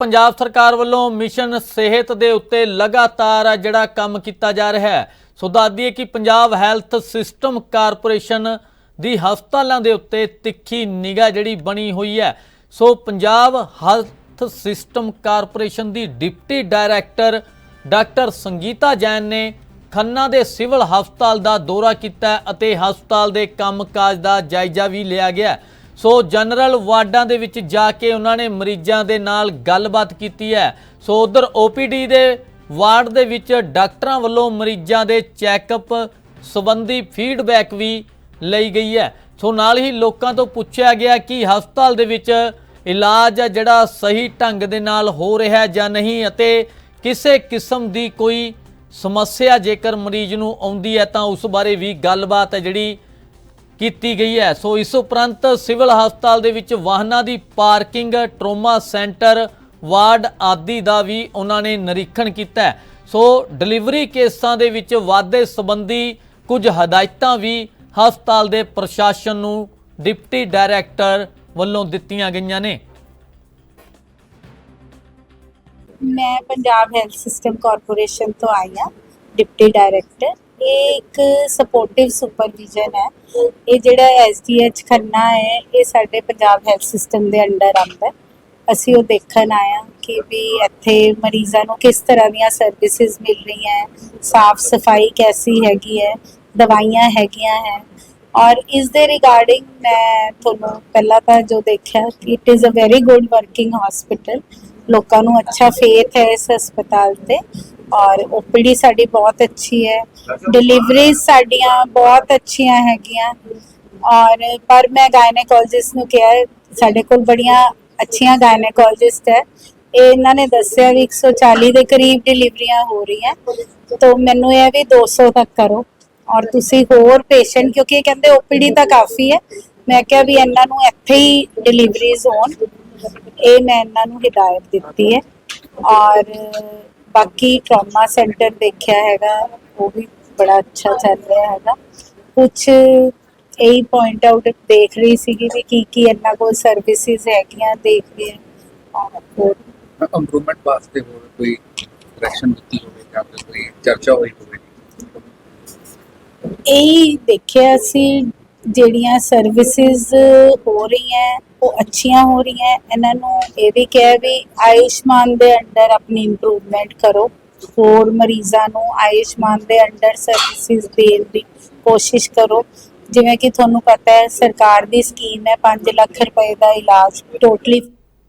ਪੰਜਾਬ ਸਰਕਾਰ ਵੱਲੋਂ ਮਿਸ਼ਨ ਸਿਹਤ ਦੇ ਉੱਤੇ ਲਗਾਤਾਰ ਜਿਹੜਾ ਕੰਮ ਕੀਤਾ ਜਾ ਰਿਹਾ ਹੈ। ਸੋ ਦੱਸਦੀਏ ਕਿ ਪੰਜਾਬ ਹੈਲਥ ਸਿਸਟਮ ਕਾਰਪੋਰੇਸ਼ਨ ਦੀ ਹਸਪਤਾਲਾਂ ਦੇ ਉੱਤੇ ਤਿੱਖੀ ਨਿਗਾਹ ਜਿਹੜੀ ਬਣੀ ਹੋਈ ਹੈ। So Punjab health system corporation ਦੀ deputy director doctor Sangeeta Jain ਨੇ ਖੰਨਾ ਦੇ ਸਿਵਲ ਹਸਪਤਾਲ ਦਾ ਦੌਰਾ ਕੀਤਾ ਅਤੇ ਹਸਪਤਾਲ ਦੇ ਕੰਮਕਾਜ ਦਾ ਜਾਇਜ਼ਾ ਵੀ ਲਿਆ ਗਿਆ ਸੋ ਜਨਰਲ ਵਾਰਡਾਂ ਦੇ ਵਿੱਚ ਜਾ ਕੇ ਉਹਨਾਂ ਨੇ ਮਰੀਜ਼ਾਂ ਦੇ ਨਾਲ ਗੱਲਬਾਤ ਕੀਤੀ ਹੈ। ਸੋ ਉਧਰ OPD ਦੇ ਵਾਰਡ ਦੇ ਵਿੱਚ ਡਾਕਟਰਾਂ ਵੱਲੋਂ ਮਰੀਜ਼ਾਂ ਦੇ ਚੈੱਕਅਪ ਸੰਬੰਧੀ ਫੀਡਬੈਕ ਵੀ ਲਈ ਗਈ ਹੈ। ਸੋ ਨਾਲ ਹੀ ਲੋਕਾਂ ਤੋਂ ਪੁੱਛਿਆ ਗਿਆ ਕਿ ਹਸਪਤਾਲ ਦੇ ਵਿੱਚ ਇਲਾਜ ਹੈ ਜਿਹੜਾ ਸਹੀ ਢੰਗ ਦੇ ਨਾਲ ਹੋ ਰਿਹਾ ਹੈ ਜਾਂ ਨਹੀਂ ਅਤੇ ਕਿਸੇ ਕਿਸਮ ਦੀ ਕੋਈ ਸਮੱਸਿਆ ਜੇਕਰ ਮਰੀਜ਼ ਨੂੰ ਆਉਂਦੀ ਹੈ ਤਾਂ ਉਸ ਬਾਰੇ ਵੀ ਗੱਲਬਾਤ ਹੈ ਜਿਹੜੀ ਕੀਤੀ ਗਈ ਹੈ। ਸੋ ਇਸ ਉਪਰੰਤ ਸਿਵਲ ਹਸਪਤਾਲ ਦੇ ਵਿੱਚ ਵਾਹਨਾਂ ਦੀ ਪਾਰਕਿੰਗ, ਟਰੋਮਾ ਸੈਂਟਰ, ਵਾਰਡ ਆਦਿ ਦਾ ਵੀ ਉਹਨਾਂ ਨੇ ਨਿਰੀਖਣ ਕੀਤਾ ਸੋ ਡਿਲੀਵਰੀ ਕੇਸਾਂ ਦੇ ਵਿੱਚ ਵਾਧੇ ਸੰਬੰਧੀ ਕੁਝ ਹਦਾਇਤਾਂ ਵੀ ਹਸਪਤਾਲ ਦੇ ਪ੍ਰਸ਼ਾਸਨ ਨੂੰ ਡਿਪਟੀ ਡਾਇਰੈਕਟਰ ਵੱਲੋਂ ਦਿੱਤੀਆਂ ਗਈਆਂ ਨੇ। ਮੈਂ ਪੰਜਾਬ ਹੈਲਥ ਸਿਸਟਮ ਕਾਰਪੋਰੇਸ਼ਨ ਤੋਂ ਆਈ ਹਾਂ, ਡਿਪਟੀ ਡਾਇਰੈਕਟਰ। ਇਹ ਇੱਕ ਸਪੋਰਟਿਵ ਸੁਪਰਵਿਜ਼ਨ ਹੈ। ਇਹ ਜਿਹੜਾ ਐਸਡੀਐਚ ਖੰਨਾ ਹੈ, ਇਹ ਸਾਡੇ ਪੰਜਾਬ ਹੈਲਥ ਸਿਸਟਮ ਦੇ ਅੰਡਰ ਆਉਂਦਾ ਹੈ। ਅਸੀਂ ਉਹ ਦੇਖਣ ਆਇਆ ਕਿ ਵੀ ਇੱਥੇ ਮਰੀਜ਼ਾਂ ਨੂੰ ਕਿਸ ਤਰ੍ਹਾਂ ਦੀਆਂ ਸਰਵਿਸਿਜ਼ ਮਿਲ ਰਹੀਆਂ ਸਾਫ਼ ਸਫ਼ਾਈ ਕੈਸੀ ਹੈਗੀ ਹੈ, ਦਵਾਈਆਂ ਹੈਗੀਆਂ ਹੈ। ਔਰ ਇਸ ਦੇ ਰਿਗਾਰਡਿੰਗ ਮੈਂ ਤੁਹਾਨੂੰ ਪਹਿਲਾਂ ਤਾਂ ਜੋ ਦੇਖਿਆ it is a very good working hospital ਲੋਕਾਂ ਨੂੰ ਅੱਛਾ ਫੇਥ ਹੈ ਇਸ ਹਸਪਤਾਲ ਤੇ। ਔਰ ਓਪੀਡੀ ਸਾਡੀ ਬਹੁਤ ਅੱਛੀ ਹੈ। ਡਿਲੀਵਰੀਜ਼ ਸਾਡੀਆਂ ਬਹੁਤ ਅੱਛੀਆਂ ਹੈਗੀਆਂ। ਔਰ ਪਰ ਮੈਂ ਗਾਇਨੇਕੋਲੋਜਿਸਟ ਨੂੰ ਕਿਹਾ, ਸਾਡੇ ਕੋਲ ਬੜੀਆਂ ਅੱਛੀਆਂ ਗਾਇਨੇਕੋਲੋਜਿਸਟ ਹੈ। ਇਹ ਇਹਨਾਂ ਨੇ ਦੱਸਿਆ ਵੀ 140 ਦੇ ਕਰੀਬ ਡਿਲੀਵਰੀਆਂ ਹੋ ਰਹੀਆਂ। ਤਾਂ ਮੈਨੂੰ ਇਹ ਹੈ ਵੀ 200 ਤੱਕ ਕਰੋ। ਔਰ ਤੁਸੀਂ ਹੋਰ ਪੇਸ਼ੈਂਟ, ਕਿਉਂਕਿ ਇਹ ਕਹਿੰਦੇ ਓਪੀਡੀ ਤਾਂ ਕਾਫੀ ਹੈ। ਮੈਂ ਕਿਹਾ ਵੀ ਇਹਨਾਂ ਨੂੰ ਇੱਥੇ ਹੀ ਡਿਲੀਵਰੀਜ਼ ਹੋਣ। ਇਹ ਮੈਂ ਇਹਨਾਂ ਨੂੰ ਹਿਦਾਇਤ ਦਿੱਤੀ ਹੈ। ਔਰ ਬਾਕੀ ਟਰਾਮਾ ਸੈਂਟਰ ਦੇਖਿਆ ਹੈਗਾ ਉਹ ਵੀ ਬੜਾ ਅੱਛਾ ਚੱਲ ਰਿਹਾ ਹੈਗਾ। ਕੁਝ ਇਹੀ ਪੁਆਇੰਟ ਆਊਟ ਦੇਖ ਰਹੀ ਸੀਗੀ ਵੀ ਕੀ ਕੀ ਇਹਨਾਂ ਕੋਲ ਸਰਵਿਸਿਜ਼ ਹੈਗੀਆਂ ਦੇਖ ਰਹੀ ਹਾਂ। ਇੰਪਰੂਵਮੈਂਟ ਵਾਸਤੇ ਹੋਰ ਕੋਈ ਡਾਇਰੈਕਸ਼ਨ ਦਿੱਤੀ ਹੋਵੇ ਜਾਂ ਫਿਰ ਕੋਈ ਚਰਚਾ ਹੋਈ ਹੋਵੇ? ਇਹੀ ਦੇਖਿਆ ਸੀ ਜਿਹੜੀਆਂ ਸਰਵਿਸਿਜ਼ ਹੋ ਰਹੀਆਂ ਉਹ ਅੱਛੀਆਂ ਹੋ ਰਹੀਆਂ ਇਹਨਾਂ ਨੂੰ ਇਹ ਵੀ ਕਿਹਾ ਵੀ ਆਯੁਸ਼ਮਾਨ ਦੇ ਅੰਡਰ ਆਪਣੀ ਇੰਪਰੂਵਮੈਂਟ ਕਰੋ। ਹੋਰ ਮਰੀਜ਼ਾਂ ਨੂੰ ਆਯੁਸ਼ਮਾਨ ਦੇ ਅੰਡਰ ਸਰਵਿਸਿਜ਼ ਦੇਣ ਦੀ ਕੋਸ਼ਿਸ਼ ਕਰੋ। ਜਿਵੇਂ ਕਿ ਤੁਹਾਨੂੰ ਪਤਾ ਹੈ, ਸਰਕਾਰ ਦੀ ਸਕੀਮ ਹੈ 5 ਲੱਖ ਰੁਪਏ ਦਾ ਇਲਾਜ ਟੋਟਲੀ